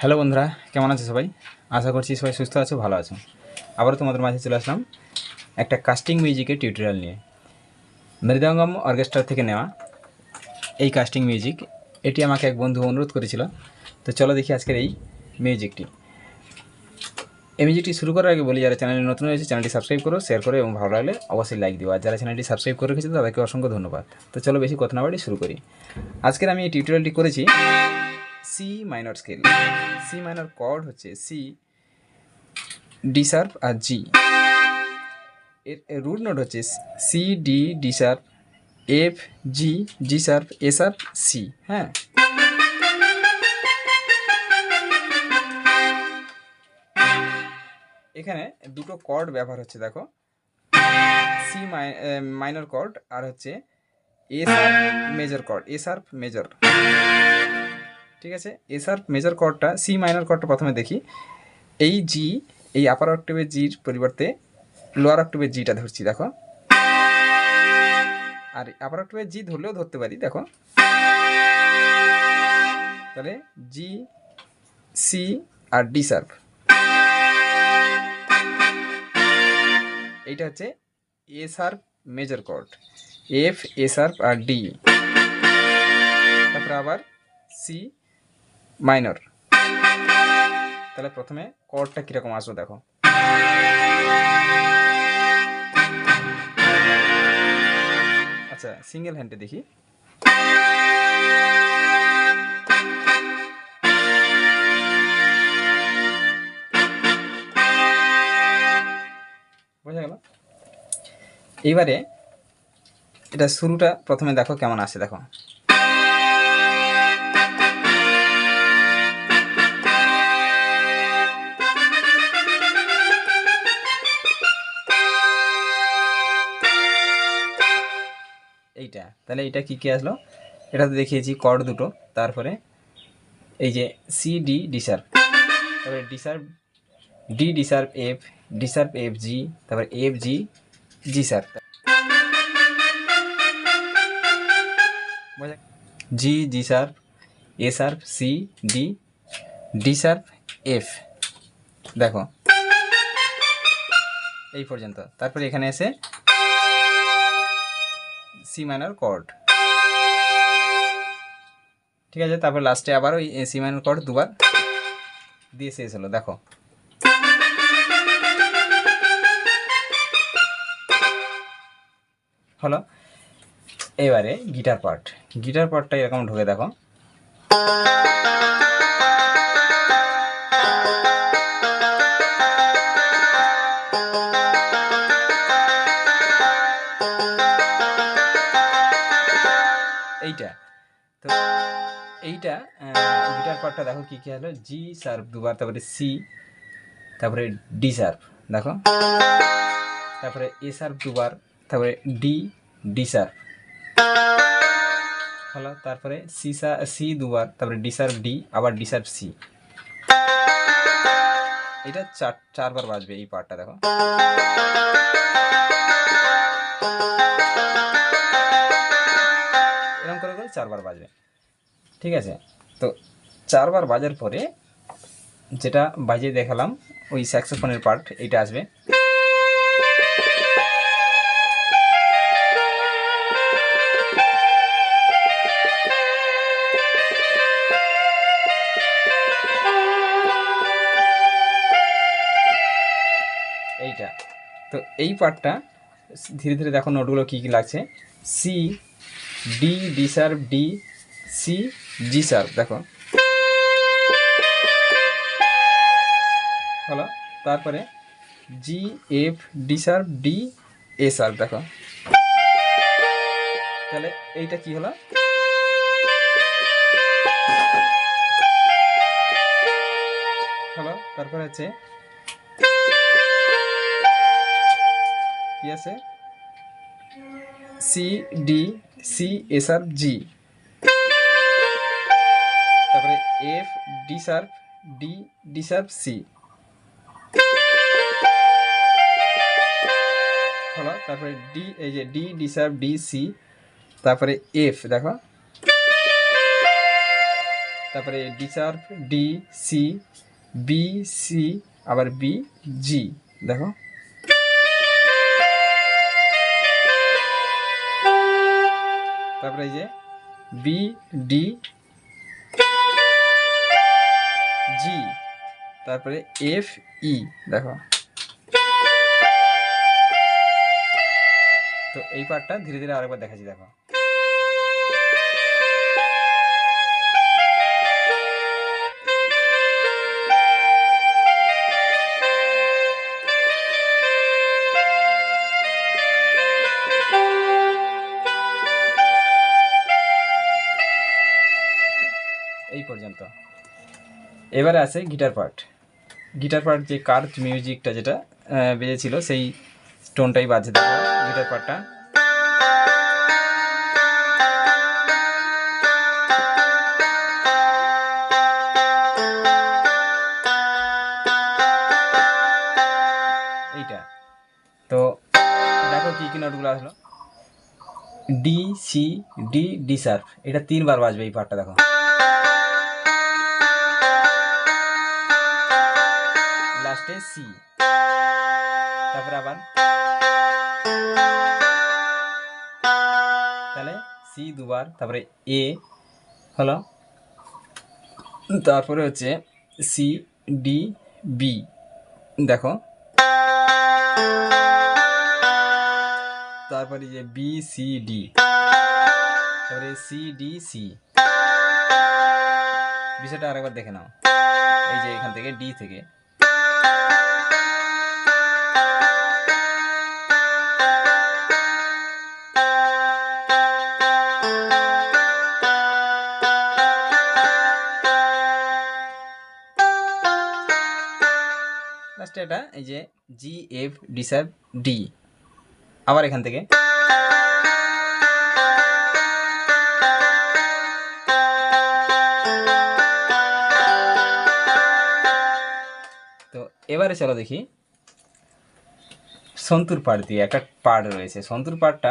Hello বন্ধুরা, কেমন আছো সবাই? আশা করছি সবাই সুস্থ আছো, ভালো আছো। আবারও তোমাদের মাঝে চলে আসলাম একটা কাস্টিং মিউজিকের টিউটোরিয়াল নিয়ে। মৃদঙ্গম অর্কেস্ট্রা থেকে নেওয়া এই কাস্টিং মিউজিক এটি আমাকে এক বন্ধু অনুরোধ করেছিল। তো চলো দেখি আজকের এই মিউজিকটি এই মিউজিকটি শুরু করার আগে বলি, যারা চ্যানেলে নতুন হয়েছে চ্যানেলটি সাবস্ক্রাইব করো শেয়ার করো এবং ভালো লাগলে অবশ্যই লাইক দিও। আর যারা চ্যানেলটি সাবস্ক্রাইব করে রেখেছে, তাদেরকে অসংখ্য ধন্যবাদ। তো চলো বেশি কথা না বাড়ি শুরু করি। আজকের আমি এই টিউটোরিয়ালটি করেছি C minor scale C minor chord হচ্ছে সি ডি শার্প আর জি এর রুট নোট হচ্ছে C D D F G G sharp C হ্যাঁ? এখানে দুটো কর্ড ব্যবহার হচ্ছে, দেখো। সি মাইনর কর্ড আর হচ্ছে A major chord A major ঠিক আছে? এ শার্প মেজর কর্ডটা সি মাইনর কর্ডটা প্রথমে দেখি। এই জি এই আপার অক্টেভের জির পরিবর্তে লোয়ার অক্টেভের জিটা ধরছি, দেখো। আর আপার অক্টেভের জি ধরলেও ধরতে পারি, দেখো। তাহলে জি সি আর ডি সার্ভ এইটা হচ্ছে A sharp major chord F A sharp R D তারপরে আবার সি মাইনর। তাহলে প্রথমে কর্ডটা কীরকম আসবে দেখো। আচ্ছা সিঙ্গেল হ্যান্ডে দেখি। বোঝা গেল? এইবারে এটা শুরুটা প্রথমে দেখো কেমন আসে দেখো। এইটা তাহলে এইটা কি কি আসলো? এটা তো দেখিয়েছি কর্ড দুটো, তারপরে এই যে সি ডি ডি শার্প তারপরে D sharp D D sharp F D sharp F G তারপরে এফ জি জি শার্প বোঝা G G sharp A sharp C D D sharp F দেখো। এই পর্যন্ত। তারপরে এখানে এসে সি মাইনর কর্ড ঠিক আছে, তারপর লাস্টে আবার ওই সি মাইনর কর্ড দুবার দিয়ে শেষ হলো, দেখো। হলো, এবারে গিটার পার্ট গিটার পার্টটা এরকম ঢুকে, দেখো। তো এইটা গিটার পার্টটা দেখো কি কি হলো? জি শার্প দুবার, তারপরে সি তারপরে ডি শার্প দেখো? তারপরে এ শার্প দুবার, তারপরে ডি ডি শার্প হলো? তারপরে সি সি দুবার, তারপরে ডি শার্প ডি আবার ডি শার্প সি এটা চার, চারবার বাজবে এই পার্টটা দেখো? চারবার বাজবে। ঠিক আছে? তো চারবার বাজার পরে যেটা বাজিয়ে দেখালাম, ওই স্যাক্সোফোনের পার্ট এইটা আসবে। এইটা। তো এই পার্টটা ধীরে ধীরে দেখো নোটগুলো কী কী লাগছে। C D D sharp D C G sharp দেখো। হলো, তারপরে G F D sharp D A sharp দেখো। তাহলে এইটা কি হলো? হলো, তারপরে আছে, কি আছে? সি ডি সি এস আর জি তারপরে F D sharp D D sharp C হলো, তারপরে ডি এই যে D D sharp D C তারপরে এফ দেখো। তারপরে D sharp D C B C আবার বি জি দেখো। তারপরে এই যে বি ডি জি তারপরে এফ ই দেখো। তো এই পার্টটা ধীরে ধীরে আরেকবার দেখাচ্ছি, দেখো। এবারে আছে গিটার পার্ট গিটার পার্ট যে কার্ভ মিউজিকটা যেটা বেজেছিল, সেই টোনটাই বাজছে দেখো। গিটার পার্টটা এইটা। তো দেখো কি কি নোটগুলো আসলো। D C D D sharp এটা তিনবার বাজবে এই পার্টটা দেখো। লাস্টে সি তারপরে আবার? তাহলে সি দুবার, তারপরে এ হলো? তারপরে হচ্ছে সি ডি বি দেখো। তারপরে যে বি সি ডি তারপরে সি ডি সি বিষয়টা আরেকবার দেখে নাও। এই যে এখান থেকে ডি থেকে। লাস্টে এটা, এই যে জি এফ ডি স্যার ডি আবার এখান থেকে। তো এবারে চলো দেখি। সন্তুর পাড় দিয়ে একটা পাড় রয়েছে। সন্তুর পাড়টা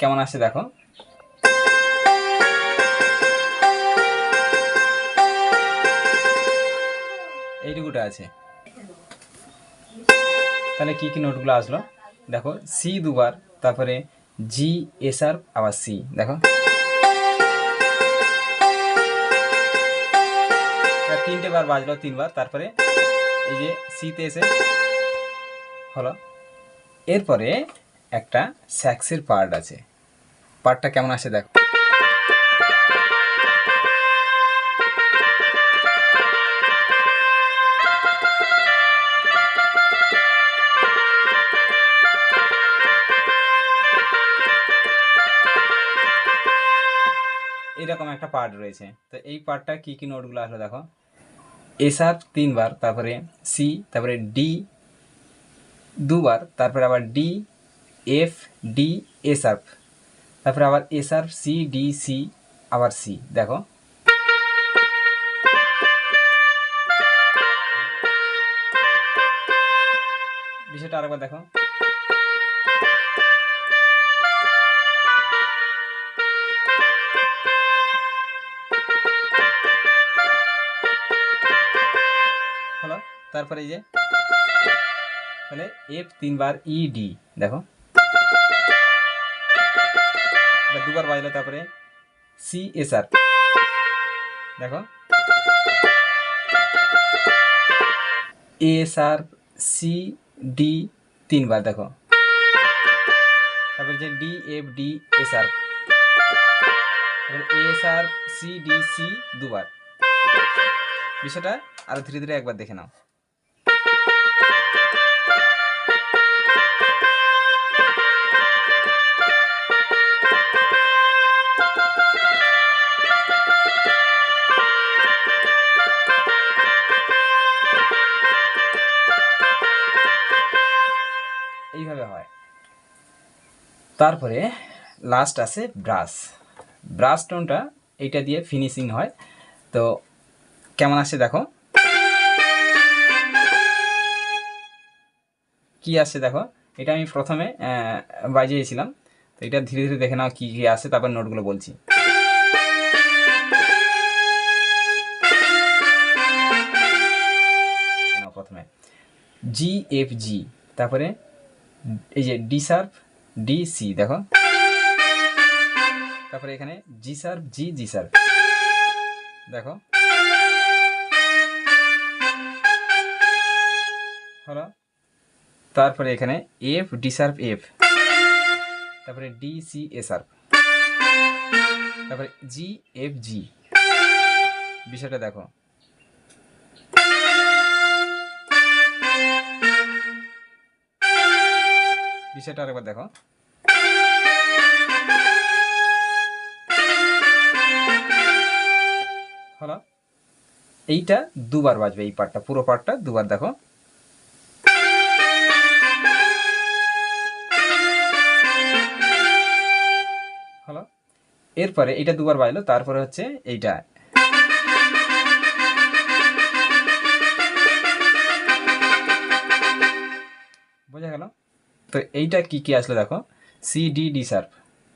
কেমন আসছে দেখো। এইটুকুটা আছে। তাহলে কি কি নোটগুলো আসলো? দেখো সি দুবার, তারপরে জি এস আর আবার সি দেখো। তিনটে বার বাজলো তিনবার, তারপরে এই যে সিতে এসে হলো। এরপরে একটা স্যাক্সের পার্ট আছে। পার্টটা কেমন আসে দেখো। একটা পার্ট রয়েছে। তো এই পার্টটা কি কি নোটগুলো আসলো দেখো। এসআর তিনবার, তারপরে সি তারপরে ডি দুবার, তারপরে আবার ডি এফ ডি এসআর তারপরে আবার S R C D C আবার সি দেখো। বিষয়টা আরেকবার দেখো। তারপরে এই যে, তাহলে এফ তিনবার ই ডি দেখো। দুবার বাজলো, তারপরে সি এস আর দেখো। এস আর সি ডি তিনবার দেখো। তারপরে যে D F D S R S R C D C দুবার। বিষয়টা আরও ধীরে ধীরে একবার দেখে নাও। তারপরে লাস্ট আছে ব্রাশ ব্রাশ টোনটা এইটা দিয়ে ফিনিশিং হয়। তো কেমন আসে দেখো? কি আসছে দেখো? এটা আমি প্রথমে বাজিয়েছিলাম। তো এটা ধীরে ধীরে দেখে নাও কী কী আসে তারপর নোটগুলো বলছি। প্রথমে। জি এফ জি তারপরে এই যে ডিসার্ভ ডি সি দেখো। তারপরে এখানে জি শার্প জি জি শার্প দেখো। হলো। তারপরে এখানে এফ ডি শার্প এফ তারপরে ডি সি এ শার্প তারপরে জি এফ জি বিষয়টা দেখো। বিষয়টা আরেকবার দেখো। হলো, এইটা দুবার বাজবে এই পার্টটা পুরো পার্টটা দুবার দেখো। হলো, এরপরে এটা দুবার বাজলো, তারপরে হচ্ছে এইটা। বোঝা গেল? তো এইটা কি কি আসলে দেখো? সি ডি ডি শার্প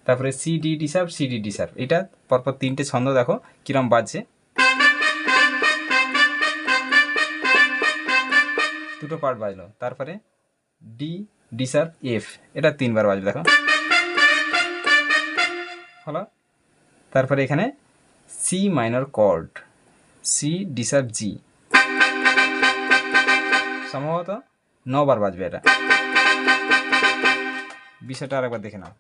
তারপরে C D D sharp C D D sharp এটা পরপর তিনটে ছন্দ দেখো, কিরম বাজছে। দুটো পার্ট বাজলো। তারপরে ডি ডি শার্প এফ এটা তিনবার বাজবে দেখো। হলো? তারপরে এখানে C minor chord C D sharp G সম্ভবত নবার বাজবে এটা। বিষয়টা আরেকবার দেখে নাও।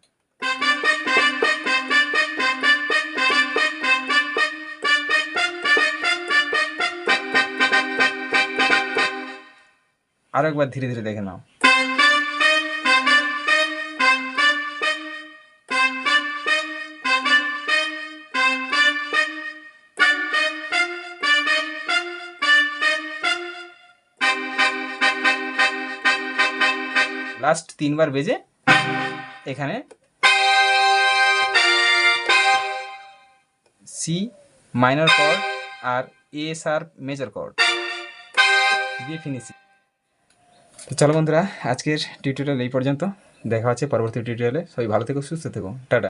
আরও একবার ধীরে ধীরে দেখে নাও। লাস্ট তিনবার বেজে এখানে সি মাইনার কর্ড আর এ শার্প মেজর কর্ড দিয়ে ফিনিশিং তো চলো বন্ধুরা, আজকের টিউটোরিয়াল এই পর্যন্ত। দেখা হচ্ছে পরবর্তী টিউটোরিয়ালে সবাই ভালো থেকো, সুস্থ থেকো। টাটা।